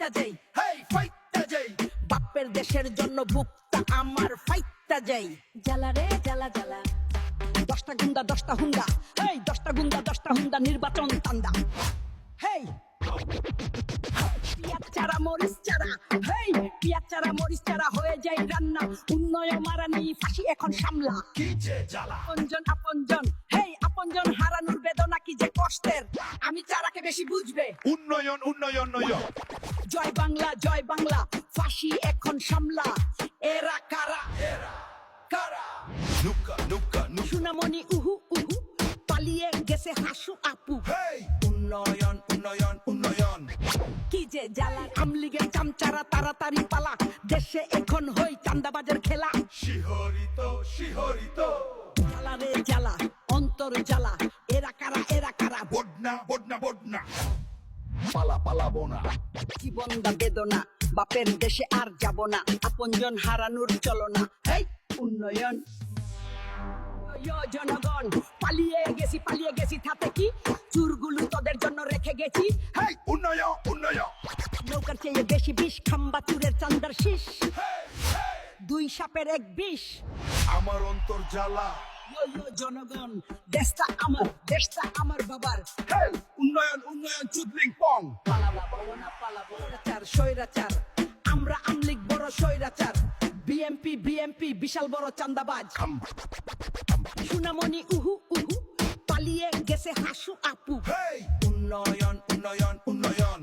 ফাইটটা যাই। হেই ফাইটটা যাই। বাপের দেশের জন্য বুকটা আমার ফাইটটা যাই। জ্বালা রে জ্বালা জ্বালা। দশটা গুন্ডা দশটা হুন্ডা। হেই দশটা গুন্ডা দশটা হুন্ডা নির্বাচন তান্দা হেই চারা মরিচ চারা হেই পিয়াজ চারা মরিচ চারা হয়ে যায় রান্না। উন্নয়ন মারানি ফাঁসি এখন সামলা। কি যে জ্বালা। আপনজন আপনজন। কষ্টের। আমি চারাকে বেশি বুঝবে। উন্নয়ন উন্নয়ন নয়ন জয় বাংলা জয় বাংলা। ফাঁসি এখন সামলা। এরা কারা? কারা? নুকা নুকা সুনামণি উহু উহু। পালিয়ে গেছে হাসু আপু। উন্নয়ন উন্নয়ন উন্নয়ন। কি যে জ্বালা। আমলিগের চামচারা তাড়াতাড়ি পালা। দেশে এখন হই চান্দাবাজের খেলা। শিহরিত শিহরিত। জ্বালা রে জ্বালা অন্তর জ্বালা। বডনা বডনা বডনা পালা পালাবো না জীবন দা বেদনা বাপের দেশে আর যাব না। আপনজন হারানোর চলনা। হেই উন্নয়ন। জনগণ পালিয়ে গেছি পালিয়ে গেছি তাতে কি? চুরগুলো তোদের জন্য রেখে গেছি। হেই উন্নয়ন উন্নয়ন। নৌকার চেয়ে বেশি বিষ খাম্বা চুরের চান্দার শীষ দুই সাপের এক বিষ। আমার অন্তর জ্বালা জনগণ দেশটা আমার দেশটা আমার বাবার। উন্নয়ন উন্নয়ন চুদলিং পং। পালাবা পালাবো স্বৈরাচার। আমরা আমলিক বড় স্বৈরাচার। বিএমপি বিএমপি বিশাল বড় চান্দাবাজ। সুনামণি উহু উহু পালিয়ে গেছে হাসু আপু। উন্নয়ন উন্নয়ন উন্নয়ন।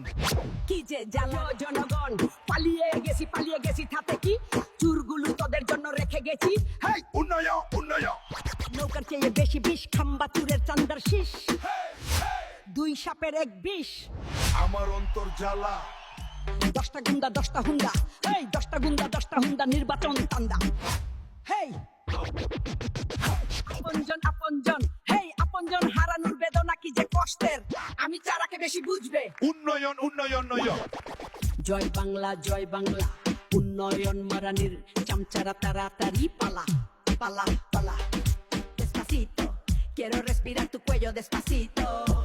কি যে জ্বালা জনগণ। পালিয়ে গেছি পালিয়ে গেছি তাতে কি? চুরগুলো তোদের জন্য রেখে গেছি। উন্নয়ন উন্নয়ন। চেয়ে বেশি বিষ খাম্বা চুরের চান্দার শীষ। দুই সাপের এক বিষ। আমার অন্তর জ্বালা। দশটা গুন্ডা দশটা হুন্ডা। হেই দশটা গুন্ডা দশটা হুন্ডা নির্বাচন তান্দা হেই! আপনজন আপনজন। হেই আপনজন হারানোর বেদনা কি যে কষ্টের? আমি চারাকে বেশি বুঝবে। উন্নয়ন উন্নয়ন নয়ন জয় বাংলা জয় বাংলা। উন্নয়ন মারানির চামচারা তাড়াতাড়ি পালা পালা পালা। Quiero respirar tu cuello despacito